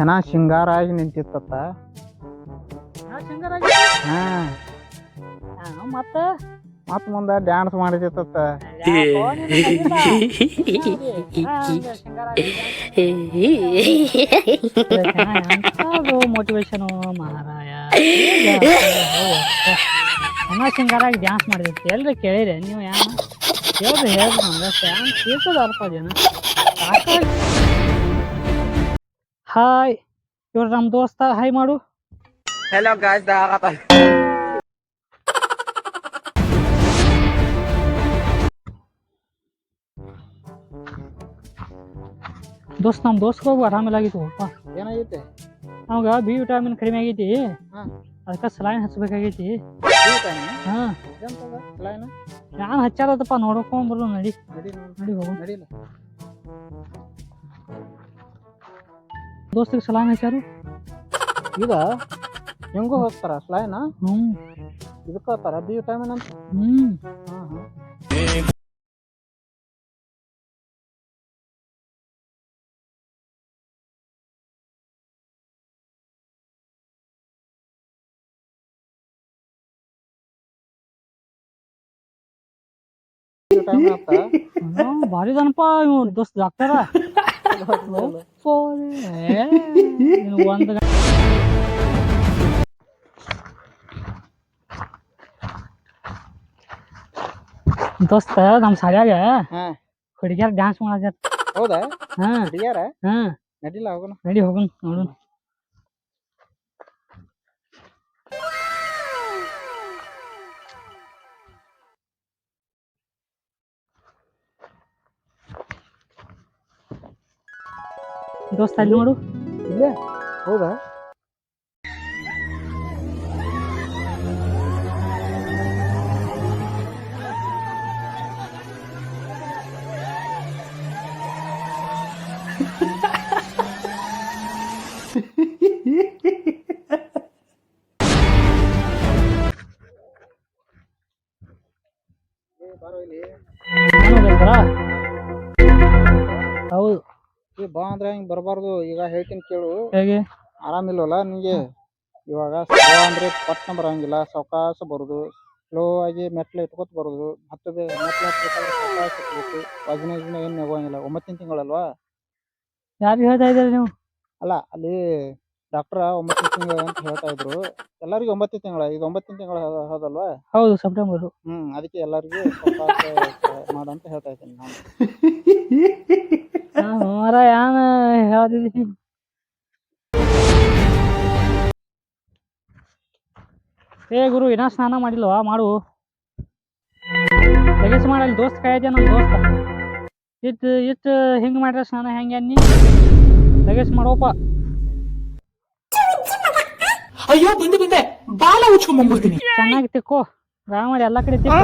ಹೆಣ ಶೃಂಗಾರ ಆಗಿ ನಿಂತಿತ್ತತ್ತ ಹಾ. ಮತ್ತ? ಮತ್ ಮುಂದ ಡ್ಯಾನ್ಸ್ ಮಾಡಿದಿತ್ತ ಮೋಟಿವೇಶನ್ ಮಹಾರಾಯ. ಸಿಂಗಾರಾಗಿ ಡ್ಯಾನ್ಸ್ ಮಾಡಿದಿತ್ತು. ಎಲ್ರಿ ಕೇಳಿರಿ ನೀವು ಯಾ ಹೇಳ್ರಿ ಹೇಳ್ರಿ ನಮ್ಗೆ. ಕೇಳ್ತದ ಅರ್ಥ ಜನ. ಹಾಯ್ ಇವ್ರು ನಮ್ಮ ದೋಸ್ತ ಹಾಯ್ ಮಾಡು. ಹಲೋ ಗಾಯ್ಸ್ ದೋಸ್ತ್ ನಮ್ಮ ದೋಸ್ತ್ ಹೋಗು ಆರಾಮಿಲ್ಲಾಗಿತ್ತು ಏನಾಗೈತೆ? ಅವಾಗ ಬಿ ವಿಟಾಮಿನ್ ಕಡಿಮೆ ಆಗೈತಿ. ಹಾ. ಅದಕ್ಕೆ ಸಲಾಯಿನ್ ಹಚ್ಬೇಕಾಗೈತಿ. ಹಾ. ಯಾನ್ ಹಚ್ಚಾರದಪ್ಪ ನೋಡ್ಕೊಂಬರು ನಡಿ. ನಡಿ ನಡಿ. ಹೋಗು. ನಡಿಲ್ಲ ದೋಸ್ತಿಗೆ ಸಲಾಯಿನ್ ಹಚ್ಚಾರು ಇದ ಹೆಂಗೂ ಹೋಗ್ತಾರ ಸ್ಲೈನ ಹ್ಮ್ ಇದಕ್ಕ ಹೋಗ್ತಾರ ಬಿ ವಿಟಮಿನ್ ಅಂತ ಹ್ಮ್ ಹಾ ಹಾ ವಿಟಮಿನ್ ಅಂತ ಅವ್ನು ಭಾರಿ ದನಪ್ಪ ಇವ್ ದೋಸ್ತ್ ಡಾಕ್ಟರ ಒಂದು ದೋಸ್ತ ನಮ್ ಸಾಲ್ಯಾಗ ಹಾ. ಹುಡುಗಿಯರ್ ಡ್ಯಾನ್ಸ್ ಮಾಡಾಕ ಹೌದಾ? ಹಾ. ಹುಡುಗಿಯಾರ? ಹಾ. ನಡಿಲ್ಲ ಹೋಗೋಣ ನಡಿ ಹೋಗೋಣ ನೋಡೋಣ ದೋಸ್ತ ಅಲ್ಲಿ ನೋಡು. ಇಲ್ಲೇ? ಹೌದಾ? ಹೌದು. ಈ ಬಾ ಅಂದ್ರೆ ಹಿಂಗ್ ಬರಬಾರ್ದು? ಈಗ ಹೇಳ್ತೀನಿ ಕೇಳು. ಹೇಗೆ? ಆರಾಮಿಲ್ವಲ್ಲ ನಿಂಗೆ? ಇವಾಗ ಸ್ಲೋ ಅಂದ್ರೆ ಪಟ್ನ ಬರಂಗಿಲ್ಲ ಸಾವಕಾಶ ಬರುದು. ಸ್ಲೋ ಆಗಿ ಮೆಟ್ಲು ಇಟ್ಕೊತ ಬರುದು. ಹತ್ತದ ಮೆಟ್ಲು ಹತ್ಬೇಕಾದ್ರೆ ಸಾವಕಾಶ ಹತ್ಬೇಕು ವಜನ ಗಿಜನ ಏನು ಒಂಬತ್ತಿನ ತಿಂಗಳಲ್ವಾ? ಯಾರು ಹೇಳ್ತಾ ಇದ್ದೀರಿ ನೀವು? ಅಲ್ಲ ಅಲ್ಲಿ ಡಾಕ್ಟರ್ ಒಂಬತ್ತು ತಿಂಗಳು ಅಂತ ಹೇಳ್ತಾ ಇದ್ರು. ಎಲ್ಲರಿಗೂ ಒಂಬತ್ತು ತಿಂಗಳ ಇದು ಒಂಬತ್ತು ತಿಂಗಳ ಹೌದಲ್ವಾ? ಹೌದು ಸೆಪ್ಟೆಂಬರ್. ಹ್ಮ್ ಅದಕ್ಕೆ ಎಲ್ಲರಿಗೂ ಮಾಡಂತ ಮಾಡು ಅಂತ ಹೇಳ್ತಾ ಇದ್ದೀನಿ ನಾನು. ಮರ ಯಾನ ಏ ಗುರು ಇನ್ನ ಸ್ನಾನ ಮಾಡಿಲ್ವಾ? ಮಾಡು. ಲಗೇಜ್ ಮಾಡಲ್ಲಿ ದೋಸ್ತ ಕಾಯ್ದೆ ನಮ್ಮ ದೋಸ್ತ. ಇಟ್ ಇಟ್ ಹಿಂಗ್ ಮಾಡ್ರೆ ಸ್ನಾನ ಹೆಂಗ ಅನ್ನಿ? ಲಗೇಜ್ ಮಾಡೋಪ. ಅಯ್ಯೋ ಬಂದು ಬಂದೆ. ಬಾಲ ಉಚ್ಕೊಂಡ್ಬಂದ್ಬಿಡ್ತೀನಿ ಚೆನ್ನಾಗಿ ತಿಕ್ಕೋ. ರಾಮ ಮಾಡಿ ಎಲ್ಲ ಕಡೆ ತಿಕ್ಕೋ.